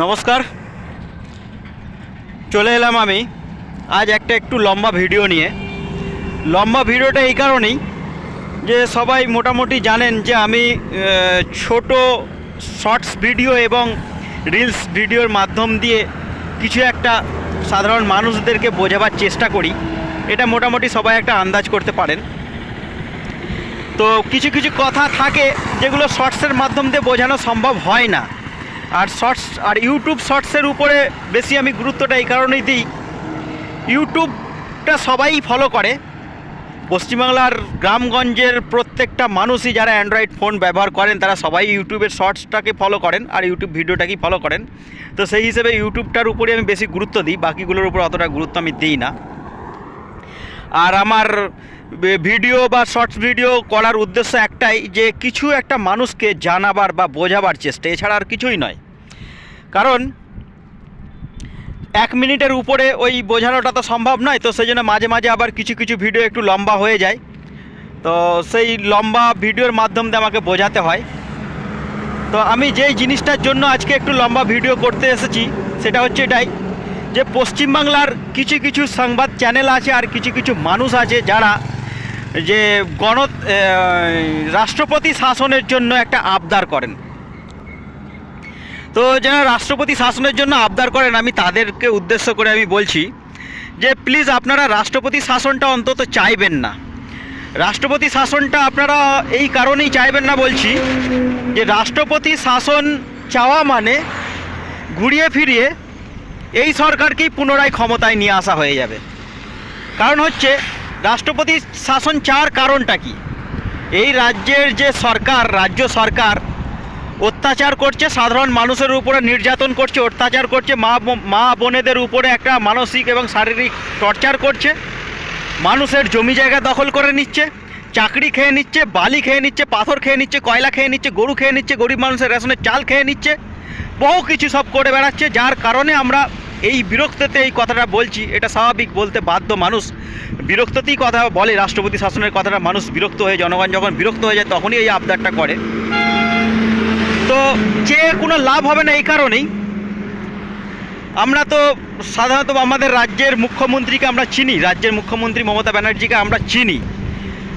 নমস্কার। চলে এলাম আমি আজ একটা একটু লম্বা ভিডিও নিয়ে। লম্বা ভিডিওটা এই কারণেই যে সবাই মোটামুটি জানেন যে আমি ছোট শর্টস ভিডিও এবং রিলস ভিডিওর মাধ্যম দিয়ে কিছু একটা সাধারণ মানুষদেরকে বোঝাবার চেষ্টা করি। এটা মোটামুটি সবাই একটা আন্দাজ করতে পারেন। তো কিছু কিছু কথা থাকে যেগুলো শর্টসের মাধ্যম দিয়ে বোঝানো সম্ভব হয় না। আর শর্টস আর ইউটিউব শর্টসের উপরে বেশি আমি গুরুত্বটা এই কারণেই দিই। ইউটিউবটা সবাই ফলো করে। পশ্চিমবাংলার গ্রামগঞ্জের প্রত্যেকটা মানুষই যারা অ্যান্ড্রয়েড ফোন ব্যবহার করেন, তারা সবাই ইউটিউবের শর্টসটাকে ফলো করেন আর ইউটিউব ভিডিওটাকেই ফলো করেন। তো সেই হিসেবে ইউটিউবটার উপরে আমি বেশি গুরুত্ব দিই, বাকিগুলোর উপর অতটা গুরুত্ব আমি দিই না। আর আমার ভিডিও বা শর্টস ভিডিও করার উদ্দেশ্য একটাই যে কিছু একটা মানুষকে জানাবার বা বোঝাবার চেষ্টা, এছাড়া আর কিছুই নয়। কারণ এক মিনিটের উপরে ওই বোঝানোটা তো সম্ভব নয়, তো সেই জন্য মাঝে মাঝে আবার কিছু কিছু ভিডিও একটু লম্বা হয়ে যায়। তো সেই লম্বা ভিডিওর মাধ্যম দিয়ে আমাকে বোঝাতে হয়। তো আমি যেই জিনিসটার জন্য আজকে একটু লম্বা ভিডিও করতে এসেছি, সেটা হচ্ছে এটাই যে পশ্চিমবাংলার কিছু কিছু সংবাদ চ্যানেল আছে আর কিছু কিছু মানুষ আছে যারা যে গণ রাষ্ট্রপতি শাসনের জন্য একটা আবদার করেন। তো যারা রাষ্ট্রপতি শাসনের জন্য আবদার করেন, আমি তাদেরকে উদ্দেশ্য করে আমি বলছি যে প্লিজ আপনারা রাষ্ট্রপতি শাসনটা অন্তত চাইবেন না। রাষ্ট্রপতি শাসনটা আপনারা এই কারণেই চাইবেন না বলছি যে, রাষ্ট্রপতি শাসন চাওয়া মানে ঘুরিয়ে ফিরিয়ে এই সরকারকেই পুনরায় ক্ষমতায় নিয়ে আসা হয়ে যাবে। কারণ হচ্ছে, রাষ্ট্রপতি শাসন চাওয়ার কারণটা কি? এই রাজ্যের যে সরকার, রাজ্য সরকার অত্যাচার করছে সাধারণ মানুষের উপরে, নির্যাতন করছে, অত্যাচার করছে, মা মা বোনেদের উপরে একটা মানসিক এবং শারীরিক টর্চার করছে। মানুষের জমি জায়গা দখল করে নিচ্ছে, চাকরি খেয়ে নিচ্ছে, বালি খেয়ে নিচ্ছে, পাথর খেয়ে নিচ্ছে, কয়লা খেয়ে নিচ্ছে, গরু খেয়ে নিচ্ছে, গরিব মানুষের রেশনের চাল খেয়ে নিচ্ছে। বহু কিছু সব করে বেড়াচ্ছে, যার কারণে আমরা এই বিরক্ততে এই কথাটা বলছি, এটা স্বাভাবিক বলতে বাধ্য মানুষ। বিরক্ততেই কথা বলে, রাষ্ট্রপতি শাসনের কথাটা মানুষ বিরক্ত হয়ে, জনগণ যখন বিরক্ত হয়ে যায়, তখনই এই আবদারটা করে। তো যে কোনো লাভ হবে না এই কারণেই। আমরা তো সাধারণত আমাদের রাজ্যের মুখ্যমন্ত্রীকে আমরা চিনি, রাজ্যের মুখ্যমন্ত্রী মমতা ব্যানার্জিকে আমরা চিনি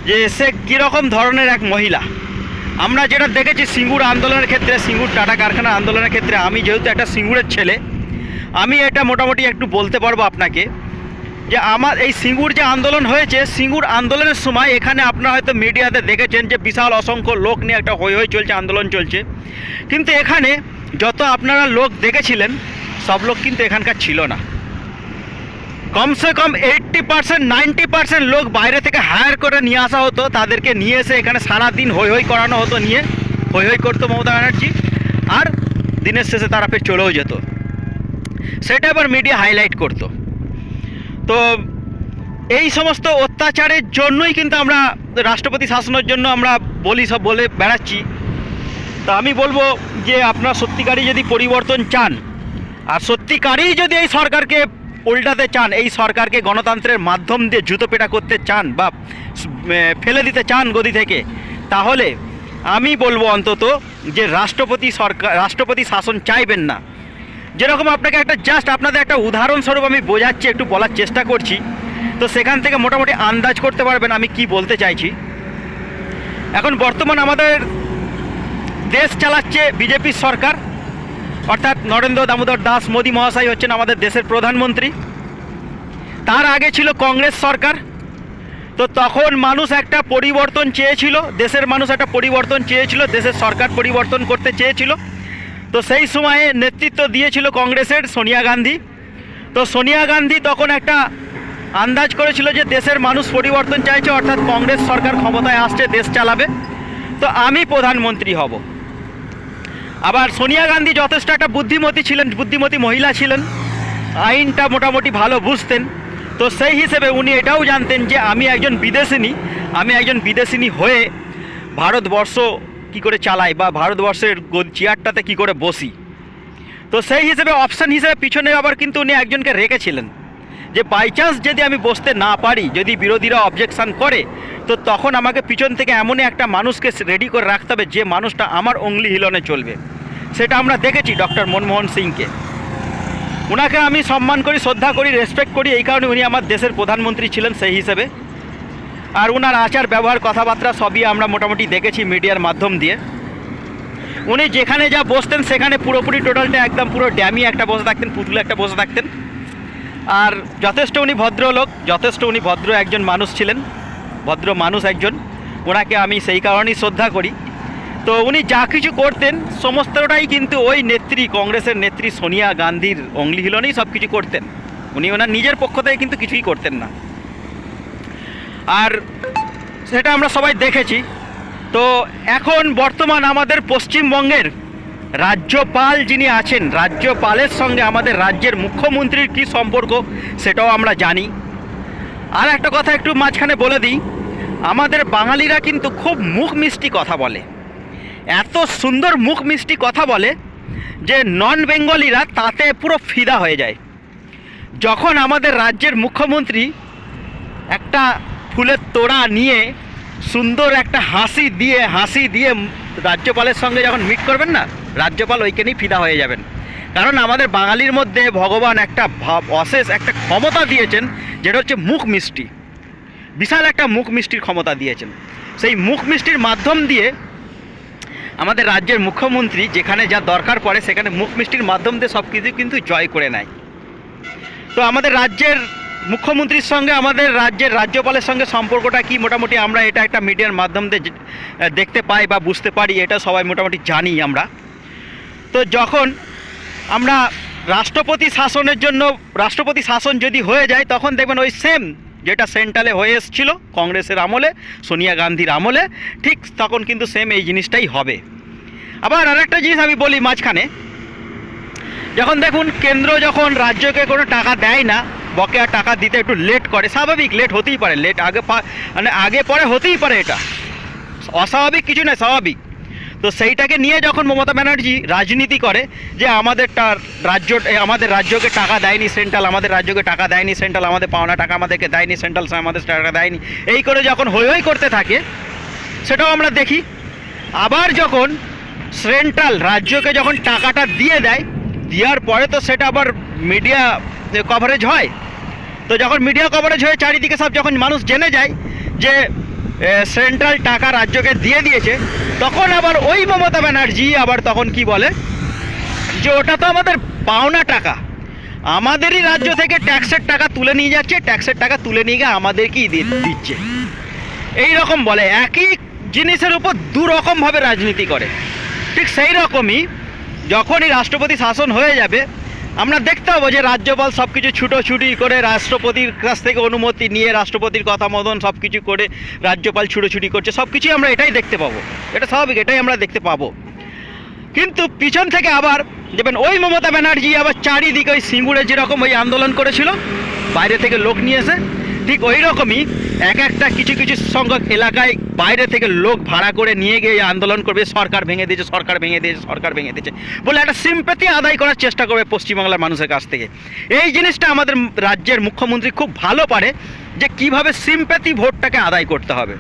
যে সে কীরকম ধরনের এক মহিলা। আমরা যেটা দেখেছি সিঙ্গুর আন্দোলনের ক্ষেত্রে, সিঙ্গুর টাটা কারখানা আন্দোলনের ক্ষেত্রে, আমি যেহেতু একটা সিঙ্গুরের ছেলে, আমি এটা মোটামুটি একটু বলতে পারব আপনাকে। যে আমার এই সিঙ্গুর যে আন্দোলন হয়েছে, সিঙ্গুর আন্দোলনের সময় এখানে আপনারা হয়তো মিডিয়াতে দেখেছেন যে বিশাল অসংখ্য লোক নিয়ে একটা হই হই চলছে, আন্দোলন চলছে। কিন্তু এখানে যত আপনারা লোক দেখেছিলেন, সব লোক কিন্তু এখানকার ছিল না। কমসে কম এইট্টি পার্সেন্ট নাইনটি পার্সেন্ট লোক বাইরে থেকে হায়ার করে নিয়ে আসা হতো, তাদেরকে নিয়ে এসে এখানে সারাদিন হই হই করানো হতো, নিয়ে হই হই করতো মমতা ব্যানার্জি। আর দিনের শেষে তারা ফের চলেও যেত। সেটা আবার মিডিয়া হাইলাইট করতো। তো এই সমস্ত অত্যাচারের জন্যই কিন্তু আমরা রাষ্ট্রপতি শাসনের জন্য আমরা বলি সব বলে বেড়াচ্ছি। তা আমি বলব যে আপনারা সত্যিকারই যদি পরিবর্তন চান, আর সত্যিকারই যদি এই সরকারকে উল্টাতে চান, এই সরকারকে গণতন্ত্রের মাধ্যম দিয়ে জুতো পেটা করতে চান বা ফেলে দিতে চান গদি থেকে, তাহলে আমি বলব অন্তত যে রাষ্ট্রপতি সরকার, রাষ্ট্রপতি শাসন চাইবেন না। যেরকম আপনাকে একটা জাস্ট আপনাদের একটা উদাহরণস্বরূপ আমি বোঝাচ্ছি, একটু বলার চেষ্টা করছি। তো সেখান থেকে মোটামুটি আন্দাজ করতে পারবেন আমি কি বলতে চাইছি। এখন বর্তমান আমাদের দেশ চালাচ্ছে বিজেপির সরকার, অর্থাৎ নরেন্দ্র দামোদর দাস, মোদী মহাশয় হচ্ছেন আমাদের দেশের প্রধানমন্ত্রী। তার আগে ছিল কংগ্রেস সরকার। তো তখন মানুষ একটা পরিবর্তন চেয়েছিল, দেশের মানুষ একটা পরিবর্তন চেয়েছিল, দেশের সরকার পরিবর্তন করতে চেয়েছিল। তো সেই সময়ে নেতৃত্ব দিয়েছিল কংগ্রেসের সোনিয়া গান্ধী। তো সোনিয়া গান্ধী তখন একটা আন্দাজ করেছিল যে দেশের মানুষ পরিবর্তন চাইছে, অর্থাৎ কংগ্রেস সরকার ক্ষমতায় আসছে, দেশ চালাবে। তো আমি প্রধানমন্ত্রী হব। আবার সোনিয়া গান্ধী যথেষ্ট একটা বুদ্ধিমতী ছিলেন, বুদ্ধিমতী মহিলা ছিলেন। আইনটা মোটামুটি ভালো বুঝতেন। তো সেই হিসেবে উনি এটাও জানতেন যে আমি একজন বিদেশিনী, আমি একজন বিদেশিনী হয়ে ভারতবর্ষ কি করে চালাই বা ভারতবর্ষের চেয়ারটাতে কি করে বসি? তো সেই হিসেবে অপশান হিসেবে পিছনে আবার কিন্তু উনি একজনকে রেখেছিলেন যে বাই চান্স যদি আমি বসতে না পারি, যদি বিরোধীরা অবজেকশন করে, তো তখন আমাকে পিছন থেকে এমনই একটা মানুষকে রেডি করে রাখতে হবে যে মানুষটা আমার অঙ্গলি হিলনে চলবে। সেটা আমরা দেখেছি ডক্টর মনমোহন সিংকে। ওনাকে আমি সম্মান করি, শ্রদ্ধা করি রেসপেক্ট করি, এই কারণে উনি আমার দেশের প্রধানমন্ত্রী ছিলেন সেই হিসেবে। আর ওনার আচার, ব্যবহার, কথাবার্তা সবই আমরা মোটামুটি দেখেছি মিডিয়ার মাধ্যম দিয়ে। উনি যেখানে যা বসতেন সেখানে পুরোপুরি টোটালটা একদম পুরো ড্যামি একটা বসে থাকতেন, পুতুলে একটা বসে থাকতেন। আর যথেষ্ট উনি ভদ্রলোক, যথেষ্ট উনি ভদ্র একজন মানুষ ছিলেন, ভদ্র মানুষ একজন। ওনাকে আমি সেই কারণেই শ্রদ্ধা করি। তো উনি যা কিছু করতেন, সমস্তটাই কিন্তু ওই নেত্রী, কংগ্রেসের নেত্রী সোনিয়া গান্ধীর অঙ্গলি হিলনেই সব কিছু করতেন। উনি ওনার নিজের পক্ষ থেকে কিন্তু কিছুই করতেন না। আর সেটা আমরা সবাই দেখেছি। তো এখন বর্তমান আমাদের পশ্চিমবঙ্গের রাজ্যপাল যিনি আছেন, রাজ্যপালের সঙ্গে আমাদের রাজ্যের মুখ্যমন্ত্রীর কী সম্পর্ক সেটাও আমরা জানি। আর একটা কথা একটু মাঝখানে বলে দিই, আমাদের বাঙালিরা কিন্তু খুব মুখ মিষ্টি কথা বলে। এত সুন্দর মুখ মিষ্টি কথা বলে যে নন বেঙ্গলিরা তাতে পুরো ফিদা হয়ে যায়। যখন আমাদের রাজ্যের মুখ্যমন্ত্রী একটা ফুলের তোড়া নিয়ে সুন্দর একটা হাসি দিয়ে হাসি দিয়ে রাজ্যপালের সঙ্গে যখন মিট করবেন না, রাজ্যপাল ওইখানেই ফিদা হয়ে যাবেন। কারণ আমাদের বাঙালির মধ্যে ভগবান একটা ভাব, অশেষ একটা ক্ষমতা দিয়েছেন, যেটা হচ্ছে মুখ মিষ্টি। বিশাল একটা মুখ মিষ্টির ক্ষমতা দিয়েছেন। সেই মুখ মিষ্টির মাধ্যম দিয়ে আমাদের রাজ্যের মুখ্যমন্ত্রী যেখানে যা দরকার পড়ে, সেখানে মুখ মিষ্টির মাধ্যম দিয়ে সব কিছু কিন্তু জয় করে নেয়। তো আমাদের রাজ্যের মুখ্যমন্ত্রীর সঙ্গে আমাদের রাজ্যের রাজ্যপালের সঙ্গে সম্পর্কটা কি? মোটামুটি আমরা এটা একটা মিডিয়ার মাধ্যম দিয়ে দেখতে পাই বা বুঝতে পারি, এটা সবাই মোটামুটি জানি আমরা। তো যখন আমরা রাষ্ট্রপতি শাসনের জন্য, রাষ্ট্রপতি শাসন যদি হয়ে যায়, তখন দেখবেন ওই সেম যেটা সেন্ট্রালে হয়ে এসেছিল, কংগ্রেসের আমলে, সোনিয়া গান্ধীর আমলে, ঠিক তখন কিন্তু সেম এই জিনিসটাই হবে। আবার আরেকটা জিনিস আমি বলি মাঝখানে, যখন দেখুন কেন্দ্র যখন রাজ্যকে কোনো টাকা দেয় না বকেয়া টাকা দিতে একটু লেট করে। স্বাভাবিক লেট হতেই পারে লেট আগে মানে আগে পরে হতেই পারে এটা। অস্বাভাবিক কিছু নয়, স্বাভাবিক। তো সেইটাকে নিয়ে যখন মমতা ব্যানার্জি রাজনীতি করে যে আমাদের রাজ্য আমাদের রাজ্যকে টাকা দেয়নি সেন্ট্রাল, আমাদের রাজ্যকে টাকা দেয়নি সেন্ট্রাল, আমাদের পাওনা টাকা আমাদেরকে দেয়নি সেন্ট্রাল, আমাদের টাকা দেয়নি, এই করে যখন হই হই করতে থাকে, সেটাও আমরা দেখি। আবার যখন সেন্ট্রাল রাজ্যকে যখন টাকাটা দিয়ে দেয়, দেওয়ার পরে তো সেটা আবার মিডিয়া কভারেজ হয়। তো যখন মিডিয়া কভারেজ হয়ে চারিদিকে সব যখন মানুষ জেনে যায় যে সেন্ট্রাল টাকা রাজ্যকে দিয়ে দিয়েছে, তখন আবার ওই মমতা ব্যানার্জি আবার তখন কি বলে যে, ওটা তো আমাদের পাওনা টাকা। আমাদেরই রাজ্য থেকে ট্যাক্সের টাকা তুলে নিয়ে যাচ্ছে ট্যাক্সের টাকা তুলে নিয়ে গিয়ে আমাদেরকেই দিচ্ছে। এই রকম বলে, একই জিনিসের উপর দু রকমভাবে রাজনীতি করে। ঠিক সেই রকমই যখনই রাষ্ট্রপতি শাসন হয়ে যাবে আমরা দেখতে পাবো যে রাজ্যপাল সব কিছু ছুটোছুটি করে রাষ্ট্রপতির কাছ থেকে অনুমতি নিয়ে রাষ্ট্রপতির কথা মতন সব কিছু করে রাজ্যপাল ছুটোছুটি করছে। সব কিছুই আমরা এটাই দেখতে পাবো। এটা স্বাভাবিক, এটাই আমরা দেখতে পাবো। কিন্তু পিছন থেকে আবার দেখবেন ওই মমতা ব্যানার্জি আবার চারিদিকে ওই সিঙ্গুরে যেরকম ওই আন্দোলন করেছিল, বাইরে থেকে লোক নিয়ে এসে ঠিক ওই রকমই এক একটা কিছু কিছু সংখ্যক এলাকায় বাইরে থেকে লোক ভাড়া করে নিয়ে গিয়ে আন্দোলন করবে, সরকার ভেঙে দিয়েছে, সরকার ভেঙে দিয়েছে, সরকার ভেঙে দিয়েছে বলে একটা সিম্পেথি আদায় করার চেষ্টা করবে পশ্চিমবাংলার মানুষের কাছ থেকে। এই জিনিসটা আমাদের রাজ্যের মুখ্যমন্ত্রী খুব ভালো পারে যে কীভাবে সিম্পেথি ভোটটাকে আদায় করতে হবে।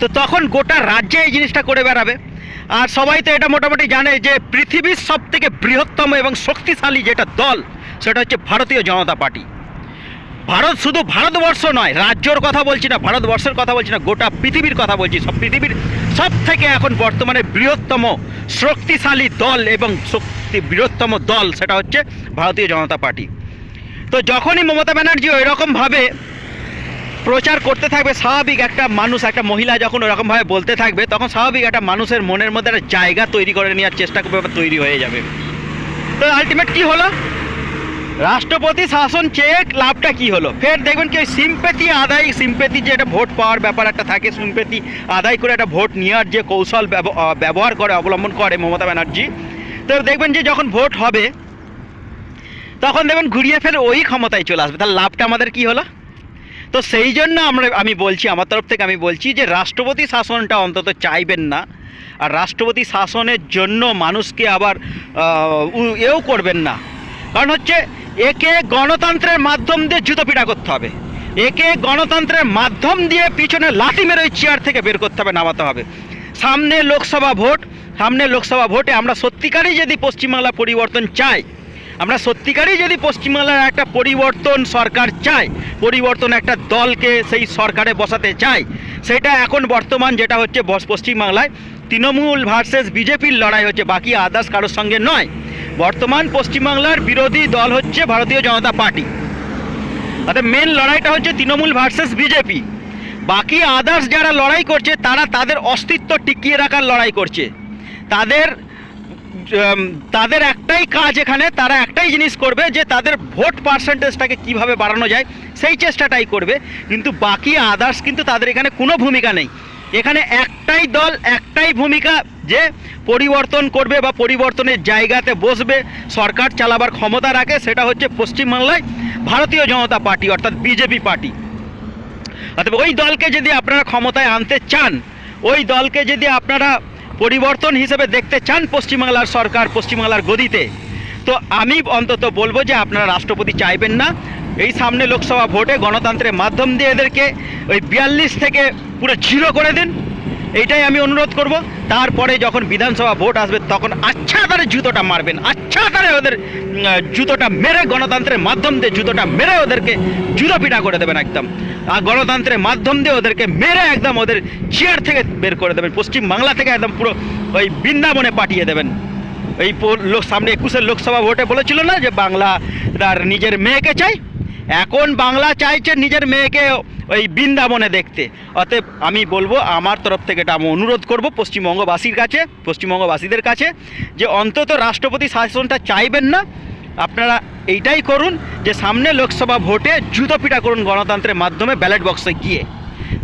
তো তখন গোটা রাজ্যে এই জিনিসটা করে বেড়াবে। আর সবাই তো এটা মোটামুটি জানে যে পৃথিবীর সব থেকে বৃহত্তম এবং শক্তিশালী যেটা দল, সেটা হচ্ছে ভারতীয় জনতা পার্টি। ভারত শুধু ভারতবর্ষ নয়, রাজ্যর কথা বলছি না, ভারতবর্ষের কথা বলছি না, গোটা পৃথিবীর কথা বলছি। সব পৃথিবীর সব থেকে এখন বর্তমানে বৃহত্তম শক্তিশালী দল এবং শক্তি বৃহত্তম দল সেটা হচ্ছে ভারতীয় জনতা পার্টি। তো যখনই মমতা ব্যানার্জি ওই রকমভাবে প্রচার করতে থাকবে, স্বাভাবিক একটা মানুষ, একটা মহিলা যখন ওরকমভাবে বলতে থাকবে, তখন স্বাভাবিক একটা মানুষের মনের মধ্যে একটা জায়গা তৈরি করে নেওয়ার চেষ্টা করবে তৈরি হয়ে যাবে। তো আলটিমেট কি হলো? রাষ্ট্রপতি শাসন চেয়ে লাভটা কি হলো? ফের দেখবেন কি ওই সিম্পেথি আদায় সিম্পেথি যে একটা ভোট পাওয়ার ব্যাপার একটা থাকে সিম্পেথি আদায় করে একটা ভোট নেওয়ার যে কৌশল ব্যব- ব্যবহার করে, অবলম্বন করে মমতা ব্যানার্জি, তো দেখবেন যে যখন ভোট হবে, তখন দেখবেন ঘুরিয়ে ফেলে ওই ক্ষমতায় চলে আসবে। তাহলে লাভটা আমাদের কি হলো? তো সেই জন্য আমরা, আমি বলছি, আমার তরফ থেকে আমি বলছি যে রাষ্ট্রপতি শাসনটা অন্তত চাইবেন না। আর রাষ্ট্রপতি শাসনের জন্য মানুষকে আবার এও করবেন না। কারণ হচ্ছে একে গণতন্ত্রের মাধ্যম দিয়ে জুতো পিটা করতে হবে। একে গণতন্ত্রের মাধ্যম দিয়ে পিছনে লাঠি মেরে ওই চেয়ার থেকে বের করতে হবে, নামাতে হবে। সামনে লোকসভা ভোট, সামনে লোকসভা ভোটে আমরা সত্যিকারই যদি পশ্চিমবাংলা পরিবর্তন চাই, আমরা সত্যিকারই যদি পশ্চিমবাংলার একটা পরিবর্তন সরকার চাই পরিবর্তন একটা দলকে সেই সরকারে বসাতে চাই সেটা এখন বর্তমান যেটা হচ্ছে পশ্চিমবাংলায়, তৃণমূল ভার্সেস বিজেপির লড়াই হচ্ছে, বাকি আদার্স কারোর সঙ্গে নয়। বর্তমান পশ্চিমবাংলার বিরোধী দল হচ্ছে ভারতীয় জনতা পার্টি। অর্থাৎ মেন লড়াইটা হচ্ছে তৃণমূল ভার্সেস বিজেপি বাকি আদার্স যারা লড়াই করছে, তারা তাদের অস্তিত্ব টিকিয়ে রাখার লড়াই করছে। তাদের তাদের একটাই কাজ এখানে, তারা একটাই জিনিস করবে যে তাদের ভোট পার্সেন্টেজটাকে কীভাবে বাড়ানো যায়, সেই চেষ্টাটাই করবে। কিন্তু বাকি আদার্স কিন্তু তাদের এখানে কোনো ভূমিকা নেই। এখানে একটাই দল, একটাই ভূমিকা যে পরিবর্তন করবে বা পরিবর্তনের জায়গাতে বসবে, সরকার চালাবার ক্ষমতা রাখে, সেটা হচ্ছে পশ্চিমবাংলায় ভারতীয় জনতা পার্টি, অর্থাৎ বিজেপি পার্টি। অর্থাৎ ওই দলকে যদি আপনারা ক্ষমতায় আনতে চান, ওই দলকে যদি আপনারা পরিবর্তন হিসেবে দেখতে চান পশ্চিমবাংলার সরকার, পশ্চিমবাংলার গদিতে, তো আমি অন্তত বলব যে আপনারা রাষ্ট্রপতি চাইবেন না। এই সামনে লোকসভা ভোটে গণতন্ত্রের মাধ্যম দিয়ে এদেরকে ওই বিয়াল্লিশ থেকে পুরো জিরো করে দিন। এইটাই আমি অনুরোধ করব। তারপরে যখন বিধানসভা ভোট আসবে, তখন আচ্ছা তারে জুতোটা মারবেন। আচ্ছা তারে ওদের জুতোটা মেরে গণতন্ত্রের মাধ্যম দিয়ে জুতোটা মেরে ওদেরকে জুতো পিঠা করে দেবেন একদম। আর গণতন্ত্রের মাধ্যম দিয়ে ওদেরকে মেরে একদম ওদের চেয়ার থেকে বের করে দেবেন। পশ্চিম বাংলা থেকে একদম পুরো ওই বৃন্দাবনে পাঠিয়ে দেবেন। এই লোক সামনে একুশের লোকসভা ভোটে বলেছিল না যে বাংলা তার নিজের মেয়েকে চাই? এখন বাংলা চাইছে নিজের মেয়েকে ওই বৃন্দাবনে দেখতে। অতএব আমি বলব আমার তরফ থেকে এটা আমি অনুরোধ করব পশ্চিমবঙ্গবাসীর কাছে, পশ্চিমবঙ্গবাসীদের কাছে, যে অন্তত রাষ্ট্রপতি শাসনটা চাইবেন না। আপনারা এইটাই করুন যে সামনে লোকসভা ভোটে জুতো করুন গণতন্ত্রের মাধ্যমে ব্যালট বক্সে গিয়ে।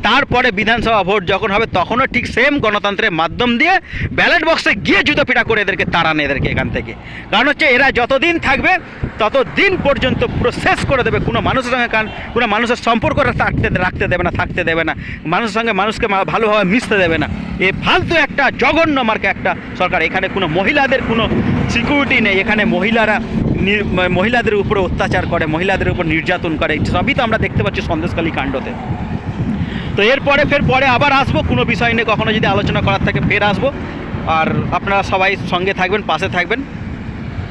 তারপরে বিধানসভা ভোট যখন হবে, তখনও ঠিক সেম গণতন্ত্রের মাধ্যম দিয়ে ব্যালট বক্সে গিয়ে জুতো পিটা করে এদেরকে তাড়ান এদেরকে এখান থেকে। কারণ হচ্ছে এরা যতদিন থাকবে, ততদিন পর্যন্ত পুরো শেষ করে দেবে। কোনো মানুষের সঙ্গে কান, কোনো মানুষের সম্পর্ক থাকতে রাখতে দেবে না, থাকতে দেবে না। মানুষের সঙ্গে মানুষকে ভালোভাবে মিশতে দেবে না। এ ফালতু একটা জঘন্য মার্কে একটা সরকার। এখানে কোনো মহিলাদের কোনো সিকিউরিটি নেই। এখানে মহিলারা মহিলাদের উপরে অত্যাচার করে, মহিলাদের উপর নির্যাতন করে। সবই তো আমরা দেখতে পাচ্ছি সন্দেশকালী কাণ্ডতে। তো এরপরে ফের পরে আবার আসব, কোনো বিষয় নিয়ে কখনো যদি আলোচনা করার থাকে ফের আসব। আর আপনারা সবাই সঙ্গে থাকবেন, পাশে থাকবেন।